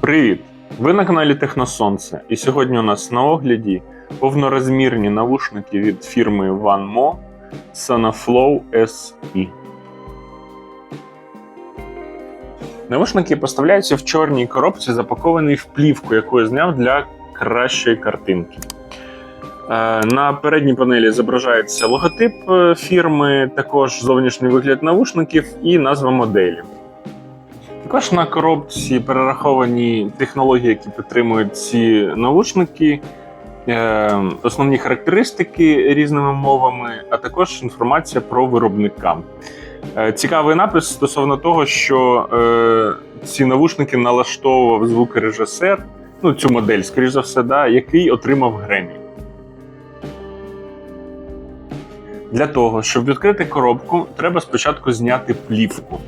Привіт! Ви на каналі Техносонце, і сьогодні у нас на огляді повнорозмірні навушники від фірми OneMo Sonaflow SE. Навушники поставляються в чорній коробці, запакованій в плівку, яку я зняв для кращої картинки. Е, На передній панелі зображається логотип е, фірми, також зовнішній вигляд навушників і назва моделі. Також на коробці перераховані технології, які підтримують ці навушники, е, основні характеристики різними мовами, а також інформація про виробника. Е, Цікавий напис стосовно того, що е, ці навушники налаштовував звукорежисер, ну цю модель, скоріш за все, да, який отримав Гремі. Для того, щоб відкрити коробку, треба спочатку зняти плівку.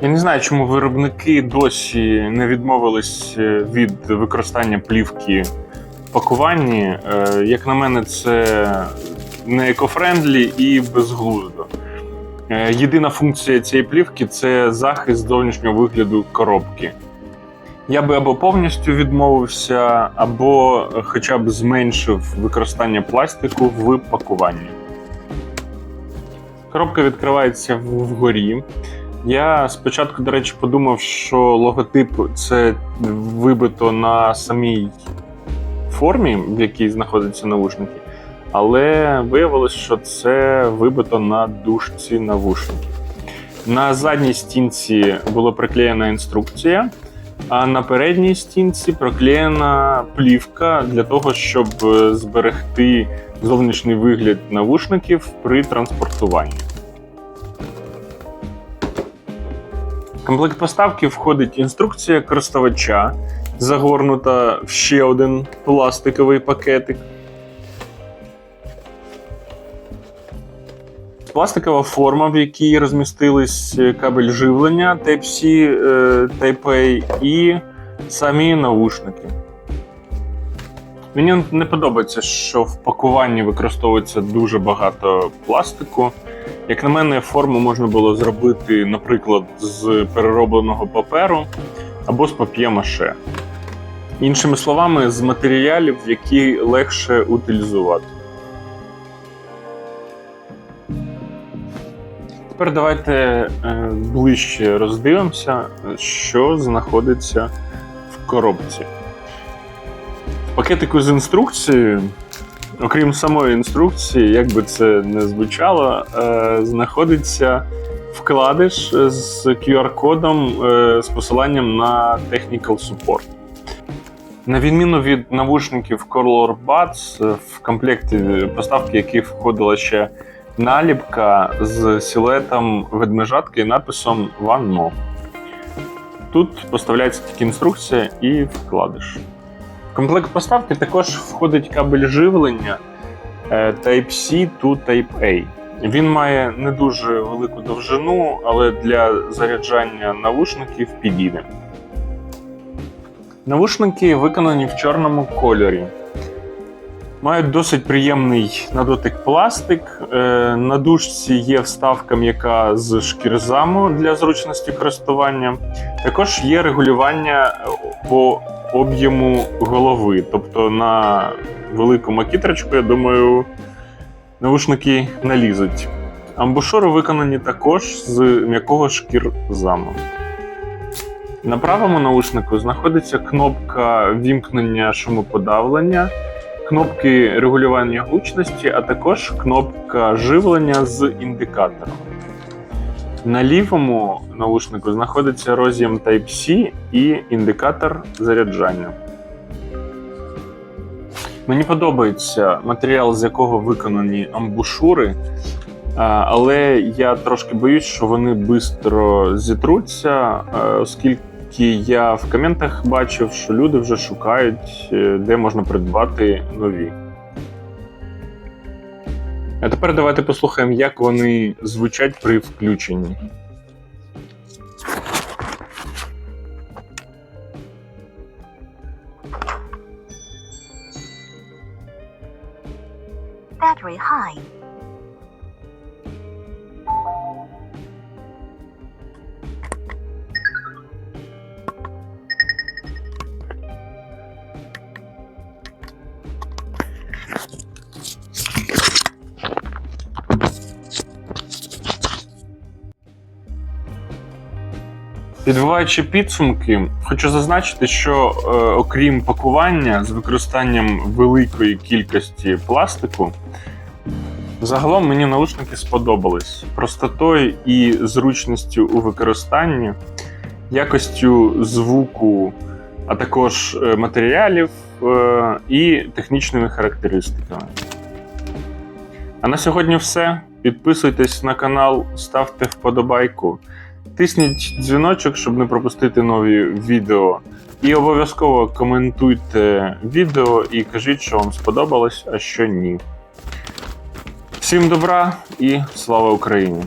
Я не знаю, чому виробники досі не відмовились е, від використання плівки в пакуванні. Е, Як на мене, це не екофрендлі і безглуздо. Е, Єдина функція цієї плівки це захист зовнішнього вигляду коробки. Я би або повністю відмовився, або хоча б зменшив використання пластику в пакуванні. Коробка відкривається вгорі. Я спочатку, до речі, подумав, що логотип це вибито на самій формі, в якій знаходяться навушники, але виявилось, що це вибито на дужці навушників. На задній стінці була приклеєна інструкція, а на передній стінці проклеєна плівка для того, щоб е, зберегти зовнішній вигляд навушників при транспортуванні. Комплект поставки входить інструкція користувача, загорнута в ще один пластиковий пакетик. Пластикова форма, в якій розмістились кабель живлення Type-C, е, Type-A і самі навушники. Мені не подобається, що в пакуванні використовується дуже багато пластику. Як на мене, форму можна було зробити, наприклад, з переробленого паперу або з пап'є-маше. Іншими словами, з матеріалів, які легше утилізувати. Тепер давайте е, ближче роздивимося, що знаходиться в коробці. В пакетику з інструкцією Окрім самої інструкції, як би це не звучало, е, знаходиться вкладиш з QR-кодом е, з посиланням на Technical Support. На відміну від навушників Color Buds, в комплекті поставки, яких входила ще наліпка з силуетом ведмежатки і написом One More. Тут поставляється тільки інструкція і вкладиш. Комплект поставки також входить кабель живлення е, Type-C to Type-A. Він має не дуже велику довжину, але для заряджання навушників підійде. Навушники виконані в чорному кольорі. Мають досить приємний на дотик пластик. Е, На дужці є вставка м'яка з шкірзаму для зручності користування. Також є регулювання по об'єму голови. Тобто на велику макітрочку, я думаю, навушники налізуть. Амбушори виконані також з м'якого шкірзаму. На правому наушнику знаходиться кнопка вімкнення шумоподавлення, кнопки регулювання гучності, а також кнопка живлення з індикатором. На лівому наушнику знаходиться роз'єм Type-C і індикатор заряджання. Мені подобається матеріал, з якого виконані амбушури, але я трошки боюсь, що вони швидко зітруться, а, оскільки я в коментах бачив, що люди вже шукають, е, де можна придбати нові. А тепер давайте послухаємо, як вони звучать при включенні. Battery high. Підбиваючи підсумки, хочу зазначити, що е, окрім пакування з використанням великої кількості пластику, загалом мені наушники сподобались простотою і зручністю у використанні, якостю звуку, а також е, матеріалів е, і технічними характеристиками. А на сьогодні все. Підписуйтесь на канал, ставте вподобайку. Тисніть дзвіночок, щоб не пропустити нові відео. І обов'язково коментуйте відео і кажіть, що вам сподобалось, а що ні. Всім добра і слава Україні!